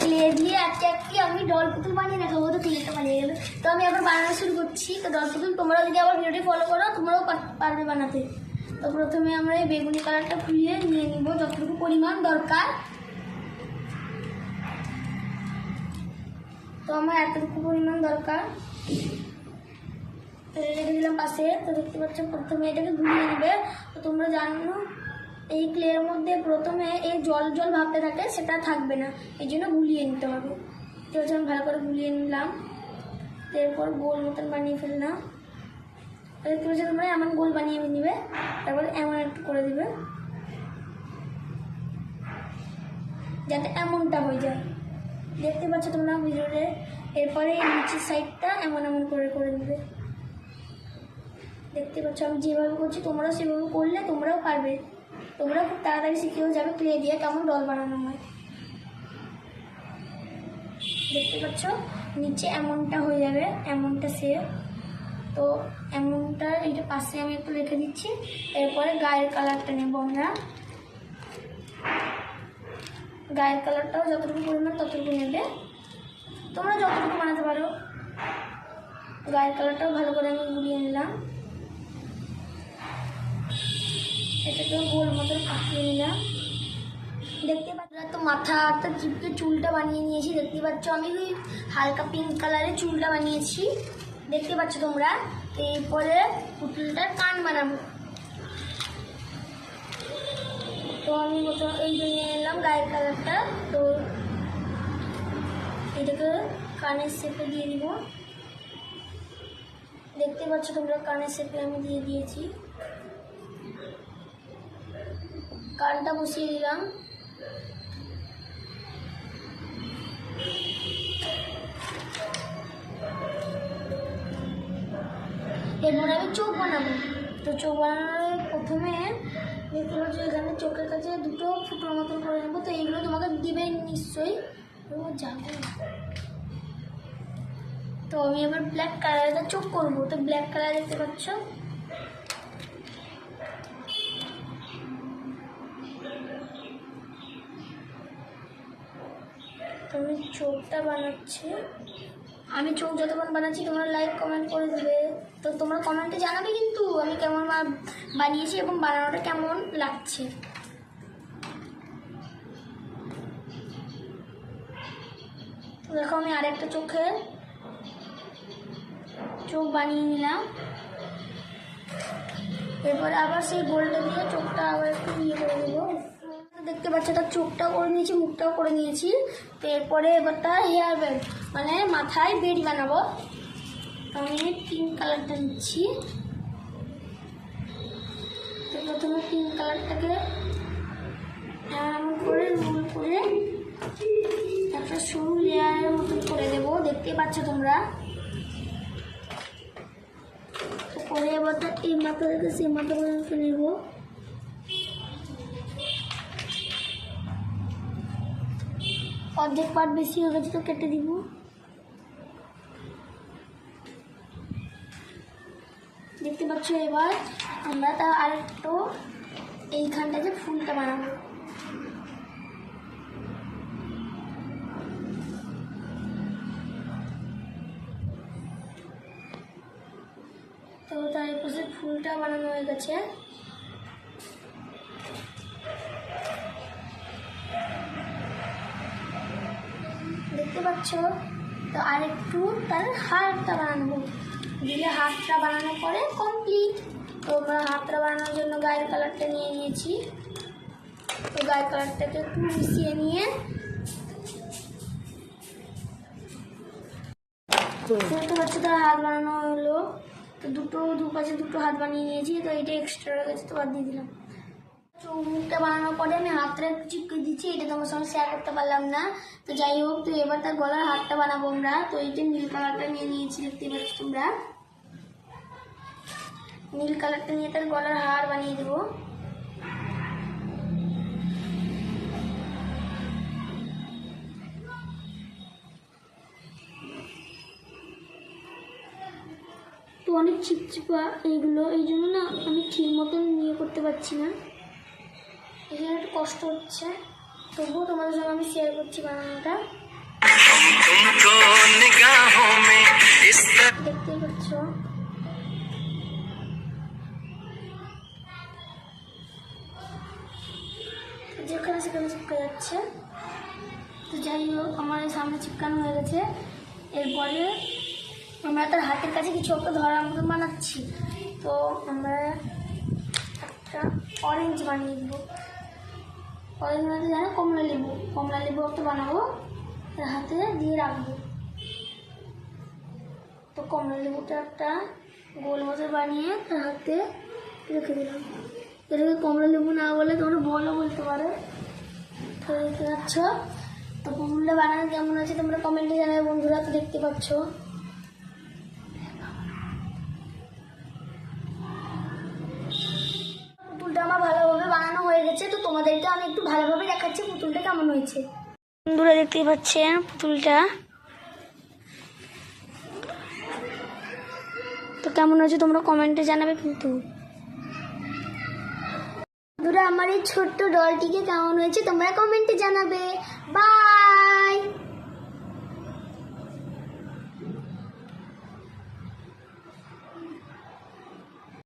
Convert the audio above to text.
Clay দিয়ে আমি বানিয়ে বানিয়ে তো আমি আবার বানানো শুরু করছি। তো তোমরাও যদি আবার করো, তোমরাও পারবে বানাতে। তো প্রথমে আমরা এই বেগুনি কালারটা ফুলিয়ে নিয়ে নিব, যতটুকু পরিমাণ দরকার। তো আমার এতটুকু পরিমাণ দরকার। রেখে দিলাম পাশে। তো দেখতে পাচ্ছ, প্রথমে এটাকে গুলিয়ে নেবে। তো তোমরা জানো এই ক্লের মধ্যে প্রথমে এই জল জল ভাবতে থাকে, সেটা থাকবে না। এই জন্য গুলিয়ে নিতে হবে। হচ্ছে আমি ভালো করে গুলিয়ে নিলাম। এরপর গোল মতন বানিয়ে ফেললাম। তো দেখতে পাচ্ছ তোমরা, এমন গোল বানিয়ে নিবে, তারপরে এমন একটু করে দিবে। যাতে এমনটা হয়ে যায়। দেখতে পাচ্ছ তোমরা ভিডিওতে এরপরে নিচের সাইডটা এমন এমন করে করে দিবে। দেখতে পাচ্ছ, আমি যেভাবে করছি, তোমরাও সেভাবে করলে তোমরাও পারবে। তোমরা খুব তাড়াতাড়ি শিখেও যাবে ক্লে দিয়ে কেমন ডল বানানো হয়। দেখতে পাচ্ছ, নিচে এমনটা হয়ে যাবে, এমনটা সে তো এমনটা এইটা পাশে আমি একটু রেখে দিচ্ছি, এরপরে গায়ের কালারটা নেব আমরা। গায়ের কালারটাও যতটুকু পরিমাণ ততটুকু নেবে। তোমরা যতটুকু বানাতে পারো। গায়ের কালারটাও ভালো করে আমি গুলিয়ে নিলাম। এটাকেও গোল মতন কাটিয়ে নিলাম। দেখতে পাচ্ছ তো মাথাটা চিপকে চুলটা বানিয়ে নিয়েছি। দেখতে পাচ্ছ, আমি ওই হালকা পিঙ্ক কালারের চুলটা বানিয়েছি। দেখতে পাচ্ছ তোমরা? এরপরে পুতুলটার কান বানাবো। তো আমি প্রথম এই নিয়ে এলাম গায়ের কালারটা তো এটাকে কানের শেপে দিয়ে দিব। দেখতে পাচ্ছ তোমরা, কানের শেপে আমি দিয়ে দিয়েছি। কানটা বসিয়ে দিলাম। এরপরে আমি চোখ বানাবো। তো চোখ বানানোর প্রথমে এখানে চোখের কাছে দুটো ফুটোর মতন করে নেব। তো এইগুলো তোমাকে দিবে নিশ্চয়ই। যাবে। তো আমি এবার ব্ল্যাক কালারটা চোখ করব। তো ব্ল্যাক কালার দেখতে পাচ্ছ? আমি চোখটা বানাচ্ছি। আমি চোখ যতক্ষণ বানাচ্ছি, তোমরা লাইক কমেন্ট করে দেবে। তো তোমরা কমেন্টে জানাবে কিন্তু আমি কেমন বানিয়েছি এবং বানানোটা কেমন লাগছে। দেখো, আমি আরেকটা চোখে চোখ বানিয়ে নিলাম। এরপরে আবার সেই গোলটা দিয়ে চোখটা আবার একটু ইয়ে করে দেবো দেখতে পাচ্ছ তার চোখটাও করে নিয়েছি, মুখটাও করে নিয়েছি। এরপরে এবার তার হেয়ার ব্যান্ড মানে মাথায় বেড বানাবো। আমি পিঙ্ক কালারটা নিচ্ছি। তো প্রথমে পিঙ্ক কালারটাকে করে রোল করে একটা সরু লেয়ারের মতন করে দেবো দেখতে পাচ্ছ তোমরা? পরে এবার এই মাথা থেকে সেই মাথা পর্যন্ত নেব। অর্ধেক পাট বেশি হয়ে গেছে তো কেটে দিব। দেখতে পাচ্ছ এবার আমরা তা আর আরেকটু এইখানটাতে ফুলটা বানাবো। তো তার পাশে ফুলটা বানানো হয়ে গেছে দেখতে পাচ্ছ? তো আরেকটু তার হাতটা বানাবো দিলে হাতটা বানানোর পরে কমপ্লিট তো আমরা হাতটা বানানোর জন্য গায়ের কালারটা নিয়ে নিয়েছি। তো গায়ের কালারটাকে একটু মিশিয়ে নিয়ে দেখতে পাচ্ছ তার হাত বানানো হলো। তো দুটো দুপাশে দুটো হাত বানিয়ে নিয়েছি। তো এটা এক্সট্রা গেছে তো বাদ দিয়ে দিলাম। মুখটা বানানোর পরে আমি হাতটা একটু চিপকে দিচ্ছি, এটা তোমার সঙ্গে শেয়ার করতে পারলাম না। তো যাই হোক, তো এবার তার গলার হাতটা বানাবো আমরা। তো এইটা নীল কালারটা নিয়ে নিয়েছি, দেখতে পাচ্ছ তোমরা? নীল কালারটা নিয়ে তার গলার হার বানিয়ে দেবো। তো অনেক চিপচিপা এইগুলো এই জন্য না আমি ঠিক মতন নিয়ে করতে পারছি না। ভীষণ কষ্ট হচ্ছে। তবুও তোমাদের জন্য আমি শেয়ার করছি বানানোটা। দেখতে পাচ্ছ। যেখানে সেখানে চিপকে যাচ্ছে? তো যাই হোক, আমার সামনে চিপকানো হয়ে গেছে। এরপরে আমরা তার হাতের কাছে কিছু একটা ধরা মতো বানাচ্ছি। তো আমরা একটা অরেঞ্জ বানিয়ে দেবো। বানাতে জানো কমলা লেবু কমলা লেবু একটা বানাবো, তার হাতে দিয়ে রাখব। তো কমলা লেবুটা একটা গোল মতো বানিয়ে তার হাতে রেখে দিলাম। এটাকে কমলা লেবু না বলে তোমরা বলো বলতে পারো। তো দেখতে পাচ্ছ? তো কমলা বানানো কেমন আছে তোমরা কমেন্টে জানাবে বন্ধুরা, তো দেখতে পাচ্ছ। তোমাদেরকে আমি একটু ভালোভাবে দেখাচ্ছি পুতুলটা কেমন হয়েছে? বন্ধুরা দেখতে পাচ্ছেন পুতুলটা। তো কেমন হয়েছে তোমরা কমেন্টে জানাবে কিন্তু। বন্ধুরা আমার এই ছোট্ট ডলটিকে কেমন হয়েছে তোমরা কমেন্টে জানাবে। বাই